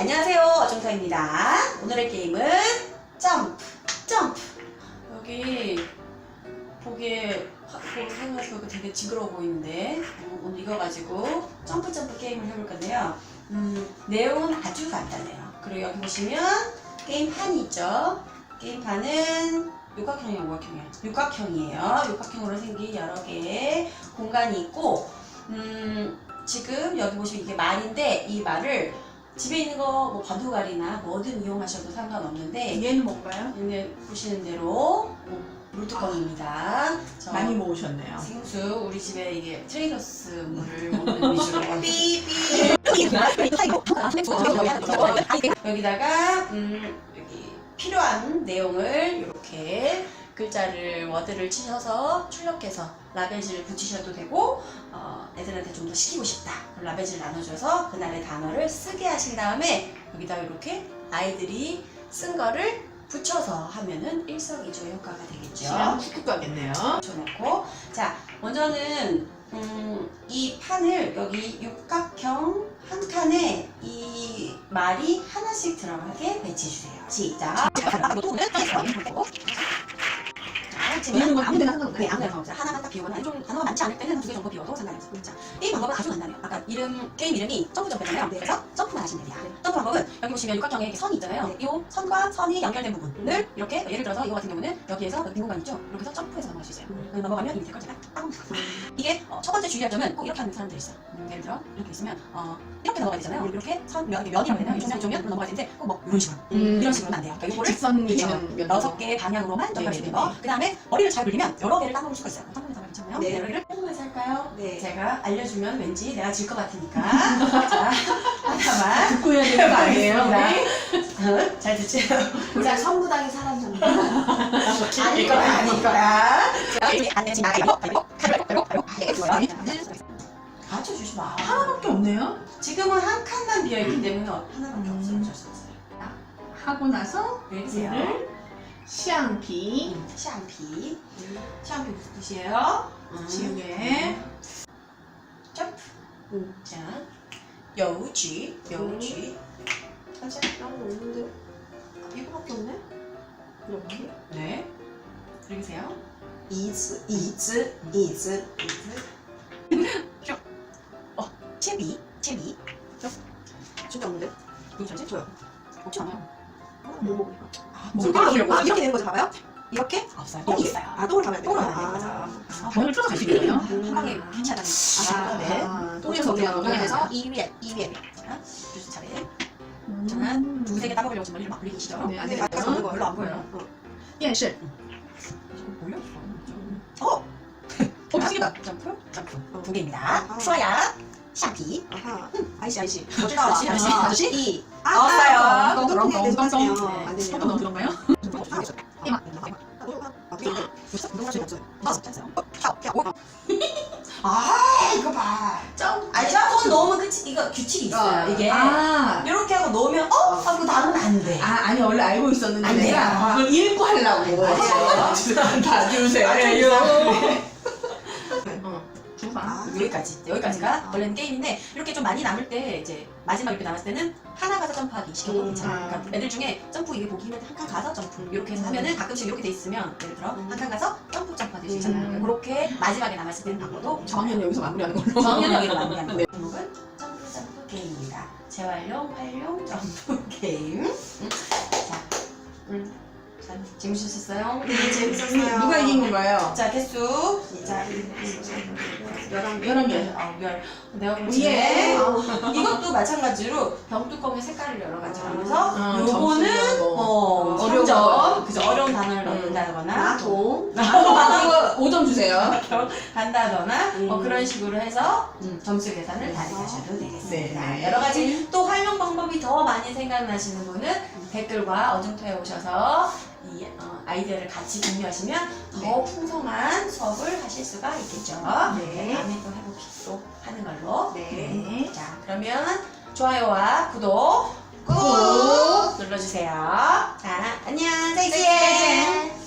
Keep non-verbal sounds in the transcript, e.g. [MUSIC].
안녕하세요. 어정타입니다. 오늘의 게임은 점프, 점프. 여기 보기에 생각해보니까 되게 징그러워 보이는데 어, 오늘 이거 가지고 점프 점프 게임을 해볼 건데요. 음, 내용은 아주 간단해요. 그리고 여기 보시면 게임판이 있죠. 게임판은 육각형이에요, 오각형이에요? 육각형이에요. 육각형으로 생긴 여러 개의 공간이 있고, 음, 지금 여기 보시면 이게 말인데, 이 말을 집에 있는 거, 뭐, 바둑알이나 뭐든 이용하셔도 상관없는데, 얘는 뭔가요? 이제 보시는 대로, 어, 물뚜껑입니다. 저 많이 모으셨네요. 생수, 우리 집에 이게 트레이더스 물을 먹는 [LAUGHS] 위주로. 삐삐. 여기다가 음, 여기 필요한 내용을 이렇게 글자를 워드를 치셔서 출력해서 라벨지를 붙이셔도 되고 어, 애들한테 좀 더 시키고 싶다 그럼 라벨지를 나눠줘서 그날의 단어를 쓰게 하신 다음에 여기다 이렇게 아이들이 쓴 거를 붙여서 하면은 일석이조 효과가 되겠죠. 훅훅 가겠네요. 붙여놓고 자 먼저는 음, 이 판을 여기 육각형 한 칸에 이 말이 하나씩 들어가게 배치해 주세요. 시작. 자, 비우는 건 아무 데나 상관없나요? 네, 아무 데나 상관없어요. 하나만 딱 비우거나 좀 단어가 많지 않을 때는 두개 정도 비워도 상관없어요. 자, 게임 방법은 아주 간단해요. 아까 이름, 게임 이름이 점프 점프잖아요. 그래서 점프만 하시면 됩니다. 점프 방법은 여기 보시면 육각형에 이렇게 선이 있잖아요. 이 선과 선이 연결된 부분을 이렇게 예를 들어서 이거 같은 경우는 여기에서 여기 빈 공간 있죠? 이렇게 해서 점프해서 넘어갈 수 있어요. 여기 넘어가면 이걸 제가 딱 [LAUGHS] 이게 번째 주의할 점은 꼭 이렇게 하는 사람들이 있어요. 음, 예를 들어 이렇게 있으면 어, 이렇게 넘어가야 되잖아요. 이렇게 선, 면, 면이라고 해야 되나요? 이쪽 쪽면 넘어가야 되는데 꼭뭐 이런 식으로 음. 이런 식으로는 안 돼요. 그러니까 이거를 직선이. 되는 면. 여섯 개의 방향으로만 점프하시면 돼요. 그 다음에 머리를 잘 굴리면 여러 개를 따먹을 수가 있어요. 탐구에서 괜찮나요? 네. 여러 개를 한번에서 할까요? 네. 제가 알려주면 왠지 내가 질 것 같으니까 [LAUGHS] 자 하나만 듣고 해야 되는 거 아니에요? 어, 잘 듣죠? 우리가 선구당의 사람 좀 [LAUGHS] 아닐 거야 아닐 거야 자 이쪽에 안 내지 나가 이거 이거 가로 가르쳐 주지 마 하나밖에 없네요. 지금은 한 칸만 비어 있기 때문에 하나밖에 음. 없어요 어쩔 수 없어요 하고 나서 읽으세요 이거를 시앙피 샴피 샴피 무슨 뜻이에요? 음. 지우개 점프. 자, 여우쥐, 여우쥐. 사실 나는 없는데 이거밖에 없네. 이렇게 네. 읽으세요. 이즈 이즈 이즈 어, 채비, 채비. 진짜 없는데? 이거 전체 줘요. 없지 않아요. 뭐 먹을까? 아, 아, 아, 이렇게 되는 거죠, 봐봐요? 이렇게? 없어요. 똥이 있어요. 아 똥을 담아야 돼. 똥을 똥을 담아야 아, 돼요. 아, 번호를 풀어서 가시는 거예요? 음. 한방에 캐치하다는 아, 네. 아, 똥에서 정리하는 그냥 그래서 거야. 이 위에, 이 위에. 자, 주스 차례. 음. 저는 두세 개 따먹으려고 머리를 막 굴리시죠? 네, 안 돼요. 맞춰서 없는 거 별로 안 보여요. 어. 夜 어? 어, 어떻게 점프, 점프. 어. 두 개입니다. 아하. 슈아야, 샤피. 아하. 아이씨 아이씨. 멋지다, 아저씨, 아저씨, 아, 아저씨. 이. 아, 똥, 똥 똥, 똥 똥. 안 조금 되네요. 너무 그런가요? 아, 규칙이 있어요. 이게. 아, 이렇게 하고 놓으면, 어? 하고 나면 안 돼. 아, 아니 원래 알고 있었는데 안 돼요. 내가 그걸 읽고 하려고 맞아요. 다 주세요 맞아요. 어, 주방 아. 여기까지. 여기까지가 아. 원래는 게임인데, 이렇게 좀 많이 남을 때, 이제, 마지막 이렇게 남았을 때는, 하나 가서 점프하기 시켜도 음. 괜찮아요. 그러니까 애들 중에 점프 이게 보기 힘들 때한칸 가서 점프. 이렇게 해서 하면은 가끔씩 이렇게 돼 있으면, 예를 들어, 음. 한칸 가서 점프 점프 하듯이 있잖아요. 음. 그렇게 마지막에 남았을 때는 바꿔도 정확히는 여기서 마무리하는 걸로 정연 여기로 마무리하는 [LAUGHS] 네. 거 재활용, 활용, 점프 [LAUGHS] 게임. 음. 자, 음. 자, 재밌으셨어요? 네, 재밌었어요. 누가 이긴 건가요? 자, 개수. 자, 열한 여러 개 아홉 열. 내가 예. 보기에 이것도 마찬가지로 병뚜껑의 색깔을 여러 가지 하면서 어, 요거는 뭐. 어, 어려운 어려운 거. 그죠 어려운 단어를 음. 넣는다거나 나동. 아, [LAUGHS] 5점 주세요. 간다거나 뭐 음. 그런 식으로 해서 음. 점수 계산을 다리하셔도 되겠습니다. 네, 여러 가지 또 활용 방법이 더 많이 생각나시는 분은 댓글과 어중터에 오셔서 이 어, 아이디어를 같이 공유하시면 더 네. 풍성한 수업을 하실 수가 있겠죠. 네. 네 다음에 또 해보기로 하는 걸로. 네. 네. 자, 그러면 좋아요와 구독 꾹, 눌러주세요. 자, 안녕, 세이지